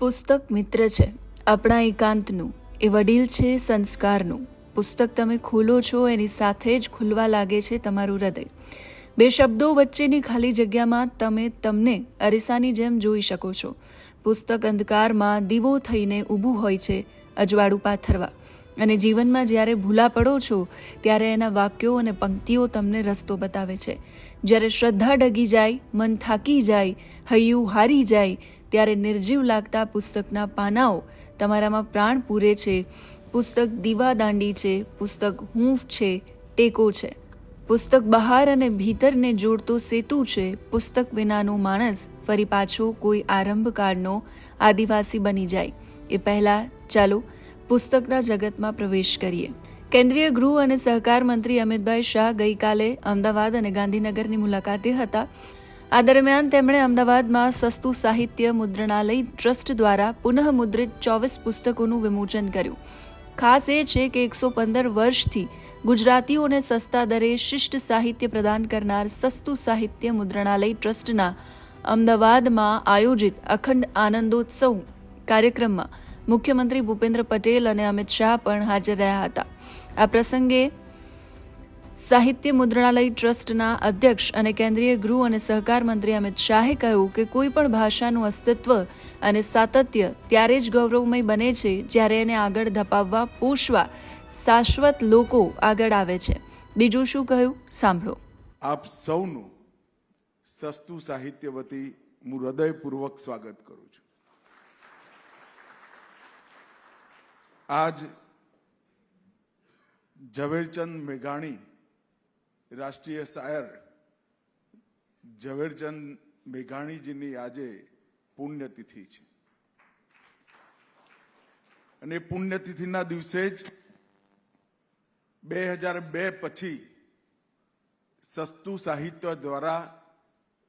પુસ્તક મિત્ર છે. આપણા એકાંતનું, એ વડીલ છે સંસ્કારનું. પુસ્તક તમે ખોલો છો, એની સાથે જ ખુલવા લાગે છે તમારું હૃદય. બે શબ્દો વચ્ચેની ખાલી જગ્યામાં તમે તમને અરીસાની જેમ જોઈ શકો છો. પુસ્તક અંધકારમાં દીવો થઈને ઊભું હોય છે અજવાળું પાથરવા. અને જીવનમાં જ્યારે ભૂલા પડો છો, ત્યારે એના વાક્યો અને પંક્તિઓ તમને રસ્તો બતાવે છે. જ્યારે શ્રદ્ધા ડગી જાય, મન થાકી જાય, હૈયું હારી જાય, ત્યારે નિર્જીવ લાગતા પુસ્તકના પાનાઓ તમારામાં પ્રાણ પૂરે છે. પુસ્તક દીવાદાંડી છે, પુસ્તક હૂંફ છે, ટેકો છે. પુસ્તક બહાર અને ભીતરને જોડતો સેતુ છે. પુસ્તક વિનાનો માણસ ફરી પાછો કોઈ આરંભકાળનો આદિવાસી બની જાય. એ પહેલાં ચાલો પુસ્તકના જગતમાં પ્રવેશ કરીએ. કેન્દ્રીય ગૃહ અને સહકાર મંત્રી અમિતભાઈ શાહ ગઈકાલે અમદાવાદ અને ગાંધીનગરની મુલાકાતે હતા. આ દરમિયાન તેમણે અમદાવાદમાં સસ્તું સાહિત્ય મુદ્રણાલય ટ્રસ્ટ દ્વારા પુનઃ મુદ્રિત ચોવીસ પુસ્તકોનું વિમોચન કર્યું. ખાસ એ છે કે એકસો પંદર વર્ષથી ગુજરાતીઓને સસ્તા દરે શિષ્ટ સાહિત્ય પ્રદાન કરનાર સસ્તું સાહિત્ય મુદ્રણાલય ટ્રસ્ટના અમદાવાદમાં આયોજિત અખંડ આનંદોત્સવ કાર્યક્રમમાં મુખ્યમંત્રી ભૂપેન્દ્ર પટેલ અને અમિત શાહ પણ હાજર રહ્યા હતા. આ પ્રસંગે સાહિત્ય મુદ્રણાલય ટ્રસ્ટના અધ્યક્ષ અને કેન્દ્રીય ગૃહ અને સહકાર મંત્રી અમિત શાહે કહ્યું કે કોઈ પણ ભાષાનું અસ્તિત્વ અને સાતત્ય ત્યારે જ ગૌરવમય બને છે જ્યારે એને આગળ ધપાવવા પોષવા શાશ્વત લોકો આગળ આવે છે. બીજું શું કહ્યું? સાંભળો. આપ સૌનું સસ્તું સાહિત્ય વતી હું હૃદયપૂર્વક સ્વાગત કરું છું. આજ ઝવેરચંદ મેઘાણી, રાષ્ટ્રીય શાયર ઝવેરચંદ મેઘાણીજીની આજે પુણ્યતિથિ છે. અને પુણ્યતિથિના દિવસે જ બે હજાર બે પછી સસ્તું સાહિત્ય દ્વારા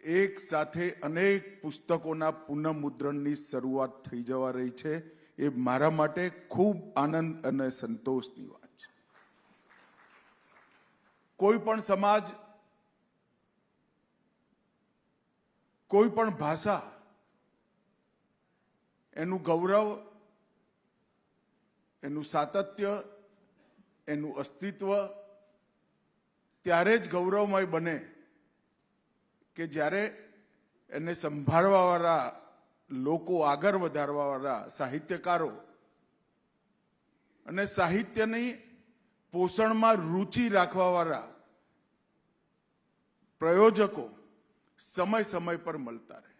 એક સાથે અનેક પુસ્તકોના પુનઃમુદ્રણની શરૂઆત થઈ જવા રહી છે. એ મારા માટે ખૂબ આનંદ અને સંતોષની વાત છે. કોઈ પણ સમાજ, કોઈ પણ ભાષા, એનું ગૌરવ, એનું સાતત્ય, એનું અસ્તિત્વ ત્યારે જ ગૌરવમય બને કે જ્યારે એને સંભાળવાવાળા લોકો આગળ વધારવાવાળા સાહિત્યકારો અને સાહિત્યની પોષણમાં રુચિ રાખવાવાળા પ્રયોજકો સમય સમય પર મળતા રહે.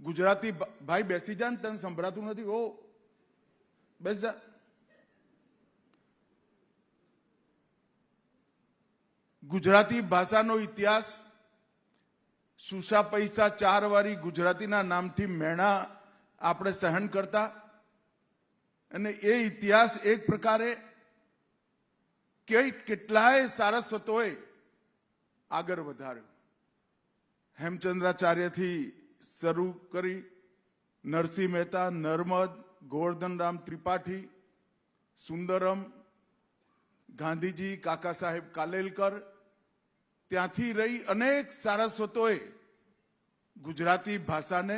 ગુજરાતી ભાઈ બેસી જા ને તને સંભળાતું નથી? ઓ, બેસ જા. ગુજરાતી ભાષાનો ઇતિહાસ સુસા પૈસા ચાર વારી ગુજરાતીના નામથી મેણા આપણે સહન કરતા. અને એ ઇતિહાસ એક પ્રકારે કેટલાય સારસ્વતોએ આગળ વધાર્યો. હેમચંદ્રાચાર્યથી શરૂ કરી નરસિંહ મહેતા, નર્મદ, ગોવર્ધનરામ ત્રિપાઠી, સુંદરમ, ગાંધીજી, કાકા સાહેબ કાલેલકર ત્યાંથી રહી અનેક સારસ્વતોએ ગુજરાતી ભાષાને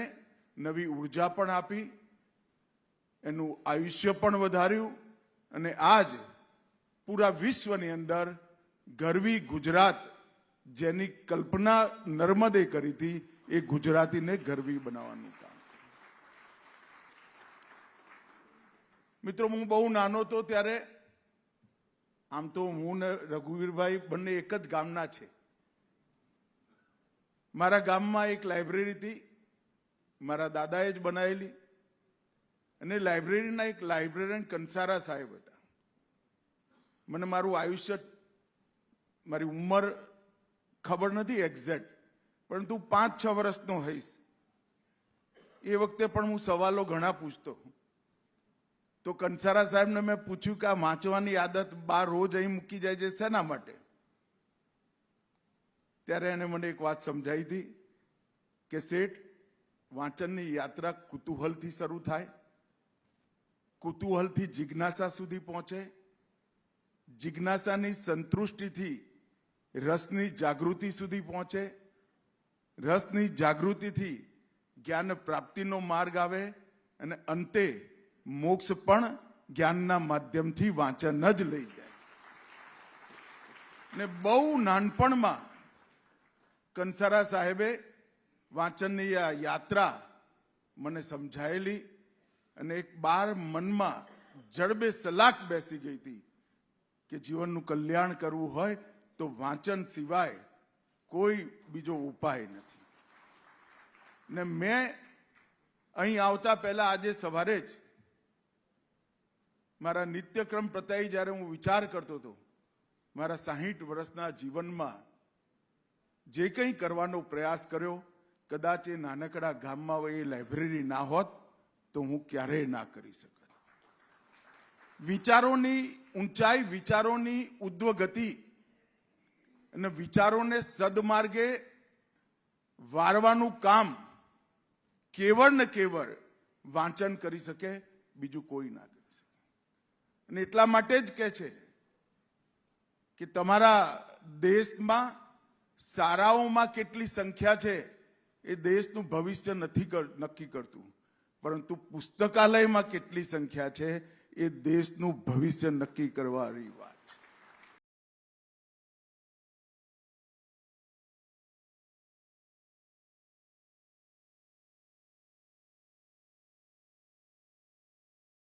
નવી ઊર્જા પણ આપી, એનું આયુષ્ય પણ વધાર્યું અને આજ પૂરા વિશ્વની અંદર ગરવી ગુજરાત જેની કલ્પના નર્મદે કરી હતી, એ ગુજરાતીને ગરવી બનાવવાનું કામ. મિત્રો, હું બહુ નાનો હતો ત્યારે, આમ તો હું ને રઘુવીરભાઈ બંને એક જ ગામના છે. મારા ગામમાં એક લાઇબ્રેરી હતી. મારા દાદાએ જ બનાવેલી. અને લાઇબ્રેરીના એક લાઇબ્રેરિયન કંસારા સાહેબ હતા. મને મારું આયુષ્ય, મારી ઉંમર ખબર નથી એક્ઝેક્ટ પરંતુ પાંચ છ વર્ષનો હઈશ. એ વખતે પણ હું સવાલો ઘણા પૂછતો. તો કંસારા સાહેબને મેં પૂછ્યું કે આ વાંચવાની આદત બાર રોજ અહીં મૂકી જાય છે, શેના માટે? ત્યારે એને મને એક વાત સમજાવી હતી કે શેઠ, વાંચનની યાત્રા કુતૂહલથી શરૂ થાય, કુતૂહલથી જિજ્ઞાસા સુધી પહોંચે, જિજ્ઞાસાની સંતૃષ્ટિથી રસની જાગૃતિ સુધી પહોંચે, રસની જાગૃતિથી જ્ઞાન પ્રાપ્તિનો માર્ગ આવે અને અંતે મોક્ષ પણ જ્ઞાનના માધ્યમથી વાંચન જ લઈ જાય. ને બહુ નાનપણમાં કંસારા સાહેબે વાંચનની આ યાત્રા મને સમજાયેલી અને એક બાર મનમાં જડબે સલાક બેસી ગઈ હતી કે જીવનનું કલ્યાણ કરવું હોય તો વાંચન સિવાય કોઈ બીજો ઉપાય નથી. ને મેં અહીં આવતા પહેલા આજે સવારે જ મારા નિત્યક્રમ પ્રત્યે જ્યારે હું વિચાર કરતો હતો, મારા સાહીઠ વર્ષના જીવનમાં જે કંઈ કરવાનો પ્રયાસ કર્યો, કદાચ એ નાનકડા ગામમાં હોય, એ લાઇબ્રેરી ના હોત, તો હું ક્યારેય ના કરી શકત. વિચારોની ઊંચાઈ, વિચારોની ઉદ્વગતિ અને વિચારોને સદમાર્ગે વારવાનું કામ કેવળ ને કેવળ વાંચન કરી શકે, બીજું કોઈ ના કરી શકે. અને એટલા માટે જ કહે છે કે તમારા દેશમાં શાળાઓમાં કેટલી સંખ્યા છે એ દેશનું ભવિષ્ય નથી નક્કી કરતું. પરંતુ પુસ્તકાલયમાં કેટલી સંખ્યા છે એ દેશનું ભવિષ્ય નક્કી કરવાની વાત.